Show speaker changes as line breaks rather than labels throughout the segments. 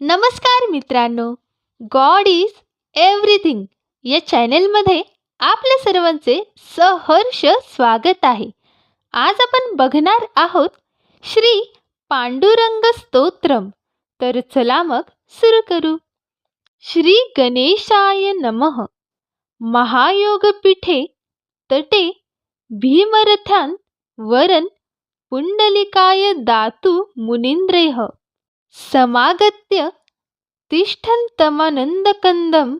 नमस्कार मित्रांनो. God is everything या चॅनेलमध्ये आपल्या सर्वांचे सहर्ष स्वागत आहे. आज आपण बघणार आहोत श्री पांडुरंग स्तोत्रम. तर चला मग सुरू करू. श्री गणेशाय नमः. महायोगपीठे तटे भीमरथान वरन पुंडलिकाय दातु मुनिंद्रेह. समागत्य तिष्ठन्तमनन्दकन्दं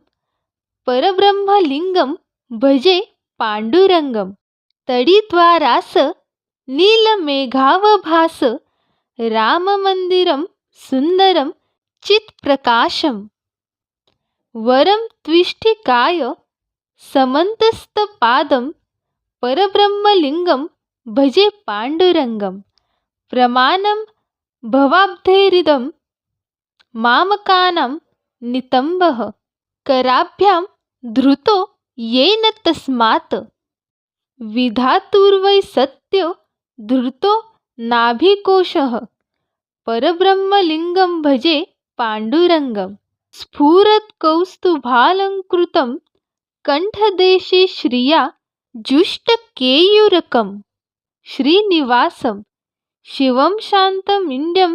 परब्रह्मलिङ्गं भजे पाण्डुरङ्गं तडिद्वारास नीलमेघावभास राममन्दिरं सुन्दरं चित्प्रकाशं वरं त्विष्ठिकाय समन्तस्तपादं परब्रह्मलिङ्गं भजे पाण्डुरङ्गं प्रमाणं भवाब्धेरिदं मामकानां नितम्बः कराभ्यां धृतो येन तस्मात्। विधातुर्वै सत्यो धृतो नाभिकोशः परब्रह्मलिङ्गं भजे पाण्डुरङ्गं। स्फुरत्कौस्तुभालङ्कृतं कण्ठदेशे श्रिया जुष्टकेयुरकं श्रीनिवासं शिवं शान्तमिण्ड्यं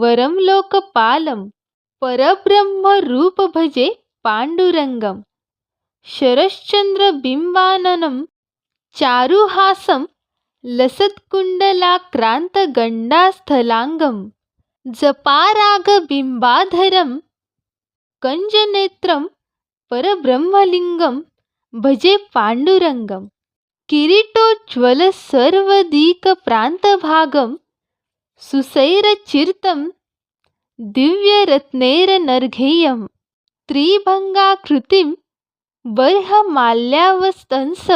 वरं लोकपालं परब्रह्मरूप भजे पाण्डुरङ्गं शरश्चन्द्रबिम्बाननं चारुहासं लसत्कुण्डलाक्रान्तगण्डास्थलाङ्गं जपारागबिम्बाधरं कञ्जनेत्रं परब्रह्मलिङ्गं भजे पाण्डुरङ्गं किरीटोज्ज्वलसर्वदिक्प्रान्तभागं सुसैरचिर्तं दिव्यरत्नैरनर्घेयं त्रिभङ्गाकृतिं बर्हमाल्यावस्तंस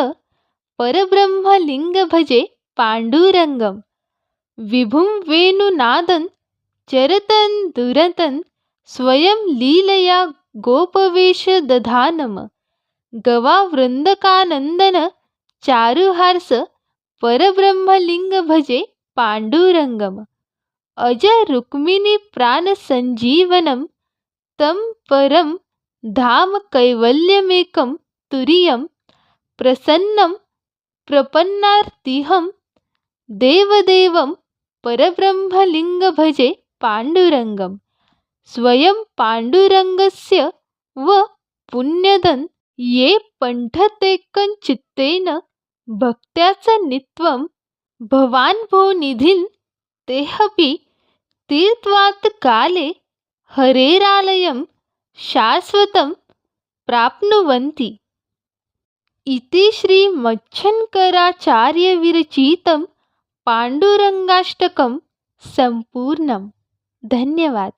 परब्रह्मलिङ्गभजे पाण्डुरङ्गं विभुं वेणुनादं चरतन् दुरतन् स्वयं लीलया गोपवेशदधानं गवावृन्दकानन्दन चारुहार्स परब्रह्मलिंग भजे पाण्डुरङ्गम्। अज रुक्मिणी प्राणसञ्जीवनं तं परं धाम कैवल्यमेकं तुरीयं प्रसन्नं प्रपन्नार्तिहं देवदेवं परब्रह्मलिङ्ग भजे पाण्डुरङ्गं स्वयं पाण्डुरङ्गस्य व पुण्यदन् ये पण्ठतेकञ्चित्तेन भक्त्याचं नित्वं भवान् भो निधिं तेऽपि तीर्त्वात् काले हरेरालयं शाश्वतं प्राप्नुवन्ति। इति श्रीमच्छङ्कराचार्यविरचितं पाण्डुरङ्गाष्टकं सम्पूर्णं धन्यवाद।